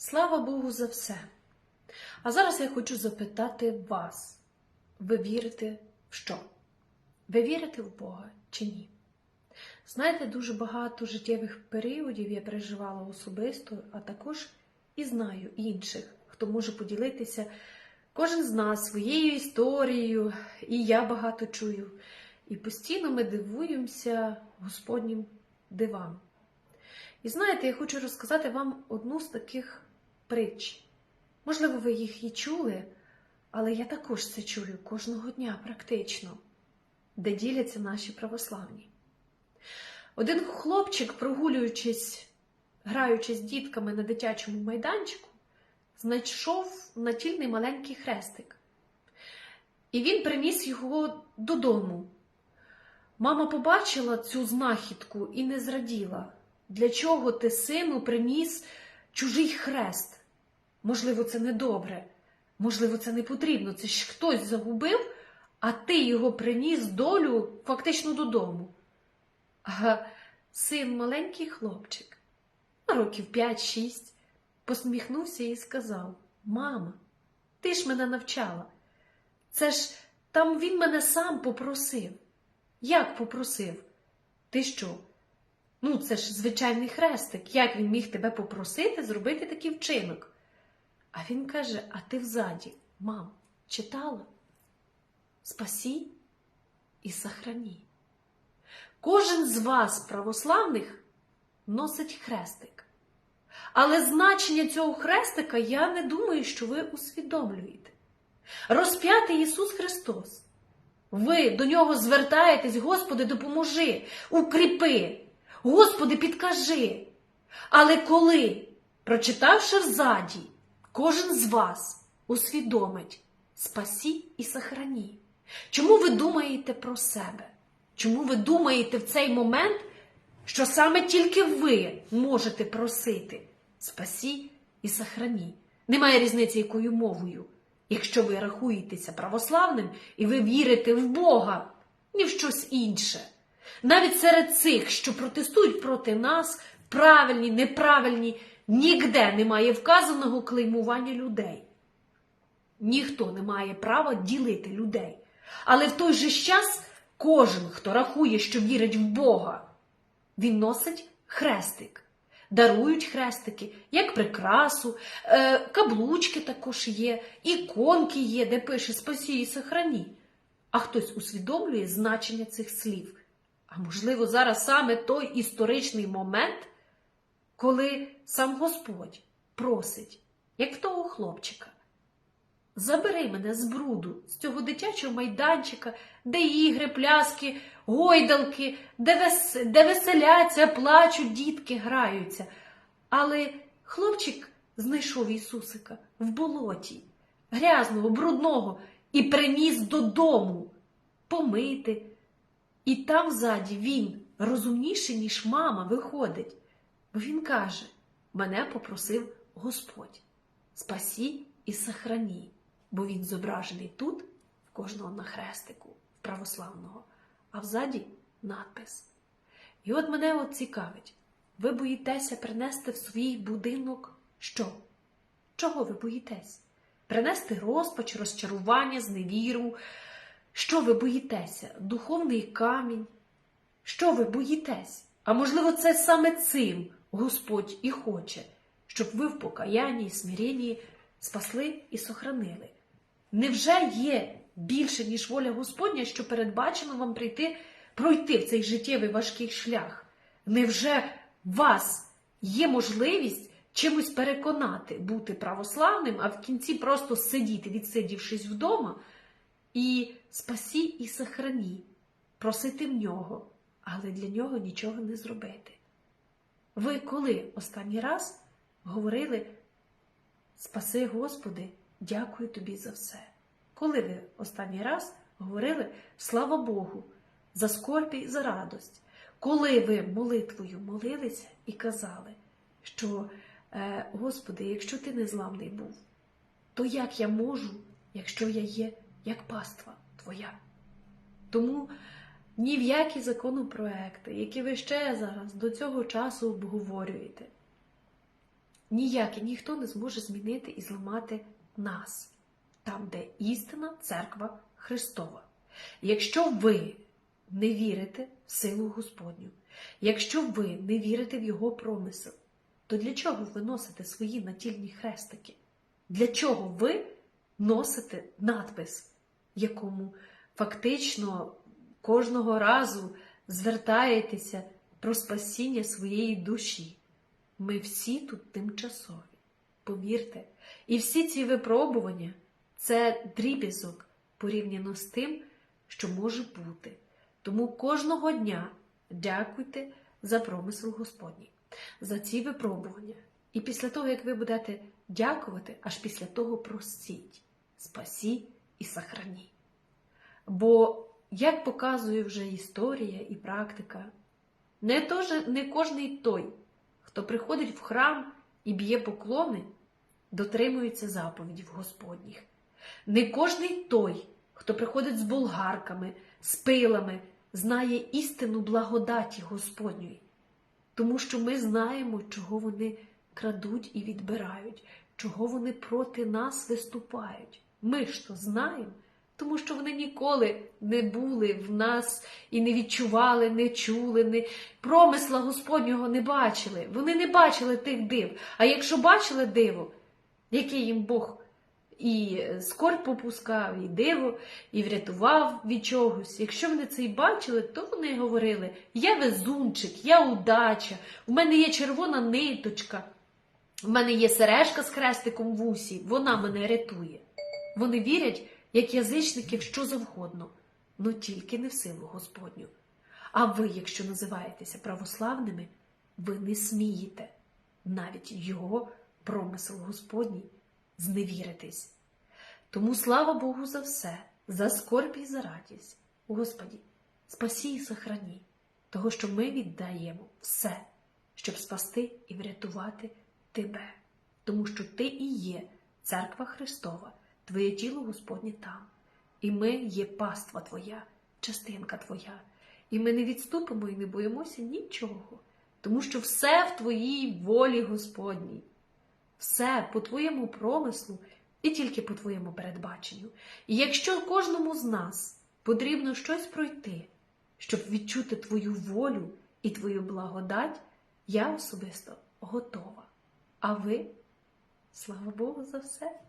Слава Богу за все. А зараз я хочу запитати вас: ви вірите в що? Ви вірите в Бога чи ні? Знаєте, дуже багато життєвих періодів я переживала особисто, а також і знаю інших, хто може поділитися кожен з нас своєю історією, і я багато чую. І постійно ми дивуємося Господнім дивам. І знаєте, я хочу розказати вам одну з таких притч. Можливо, ви їх і чули, але я також це чую кожного дня практично, де діляться наші православні. Один хлопчик, прогулюючись, граючи з дітками на дитячому майданчику, знайшов натільний маленький хрестик. І він приніс його додому. Мама побачила цю знахідку і не зраділа. Для чого ти, сину, приніс чужий хрест? Можливо, це не добре, можливо, це не потрібно. Це ж хтось загубив, а ти його приніс долю фактично додому. А син маленький хлопчик, років 5-6, посміхнувся і сказав: Мама, ти ж мене навчала. Це ж там він мене сам попросив. Як попросив? Ти що? Ну, це ж звичайний хрестик. Як він міг тебе попросити зробити такий вчинок? А він каже: А ти взаді, мам, читала? Спасі і сохрані. Кожен з вас, православних, носить хрестик. Але значення цього хрестика я не думаю, що ви усвідомлюєте. Розп'ятий Ісус Христос. Ви до нього звертаєтесь, Господи, допоможи, укріпи, Господи, підкажи. Але коли, прочитавши взаді, кожен з вас усвідомить спасі і сохрані. Чому ви думаєте про себе? Чому ви думаєте в цей момент, що саме тільки ви можете просити спасі і сохрані? Немає різниці, якою мовою. Якщо ви рахуєтеся православним і ви вірите в Бога, ні в щось інше. Навіть серед цих, що протестують проти нас, правильні, неправильні, ніде немає вказаного клеймування людей. Ніхто не має права ділити людей. Але в той же час кожен, хто рахує, що вірить в Бога, він носить хрестик. Дарують хрестики, як прикрасу, е, каблучки також є, іконки є, де пише Спасі і сохрані. А хтось усвідомлює значення цих слів. А можливо, зараз саме той історичний момент, коли сам Господь просить, як в того хлопчика. Забери мене з бруду, з цього дитячого майданчика, де ігри, пляски, гойдалки, де, вес... де веселяться, плачуть, дітки граються. Але хлопчик знайшов Ісусика в болоті, грязного, брудного, і приніс додому помити. І там ззаді він розумніший, ніж мама, виходить. Бо він каже: мене попросив Господь, спасі і сохрані бо він зображений тут, в кожного на хрестику, православного, а взаді надпис. І от мене от цікавить, ви боїтеся принести в свій будинок що? Чого ви боїтесь? Принести розпач, розчарування, зневіру. Що ви боїтеся? Духовний камінь? Що ви боїтесь? А можливо, це саме цим Господь і хоче, щоб ви в покаянні і смиренні спасли і сохранили. Невже є більше, ніж воля Господня, що передбачено вам прийти, пройти в цей життєвий важкий шлях? Невже у вас є можливість чимось переконати, бути православним, а в кінці просто сидіти, відсидівшись вдома, і спасі і сохрані, просити в нього, але для нього нічого не зробити? Ви коли останній раз говорили Спаси, Господи, дякую тобі за все. Коли ви останній раз говорили слава Богу, за скорбі і за радость, коли ви молитвою молилися і казали, що, е, Господи, якщо ти незламний був, то як я можу, якщо я є як паства Твоя? Тому ні в які законопроекти, які ви ще зараз до цього часу обговорюєте, ніяк і ніхто не зможе змінити і зламати нас, там, де істина церква Христова. Якщо ви не вірите в силу Господню, якщо ви не вірите в Його промисел, то для чого ви носите свої натільні хрестики? Для чого ви носите надпис, якому фактично кожного разу звертаєтеся про спасіння своєї душі? Ми всі тут тимчасові. Повірте, і всі ці випробування це дріб'язок порівняно з тим, що може бути. Тому кожного дня дякуйте за промисел Господній, за ці випробування. І після того, як ви будете дякувати, аж після того простіть, спасі і сохрані. Бо, як показує вже історія і практика, не, тож, не кожний той, хто приходить в храм і б'є поклони, дотримується заповідів Господніх. Не кожний той, хто приходить з болгарками, з пилами, знає істину благодаті Господньої, тому що ми знаємо, чого вони крадуть і відбирають, чого вони проти нас виступають. Ми ж то знаємо, тому що вони ніколи не були в нас і не відчували, не чули, не промисла Господнього не бачили. Вони не бачили тих див. А якщо бачили диво, яке їм Бог і скорбь попускав, і диво, і врятував від чогось. Якщо вони це й бачили, то вони говорили: я везунчик, я удача, у мене є червона ниточка, у мене є сережка з хрестиком в усі, вона мене рятує. Вони вірять, як язичники, в що завгодно, но тільки не в силу Господню. А ви, якщо називаєтеся православними, ви не смієте навіть його промисел Господній зневіритись. Тому слава Богу за все, за скорбь і за радість. Господі, спасі і сохрані, того, що ми віддаємо все, щоб спасти і врятувати Тебе, тому що Ти і є церква Христова, Твоє тіло Господнє там, і ми є паства Твоя, частинка Твоя, і ми не відступимо і не боїмося нічого, тому що все в Твоїй волі Господній. Все по твоєму промислу і тільки по твоєму передбаченню. І якщо кожному з нас потрібно щось пройти, щоб відчути твою волю і твою благодать, я особисто готова. А ви, слава Богу, за все.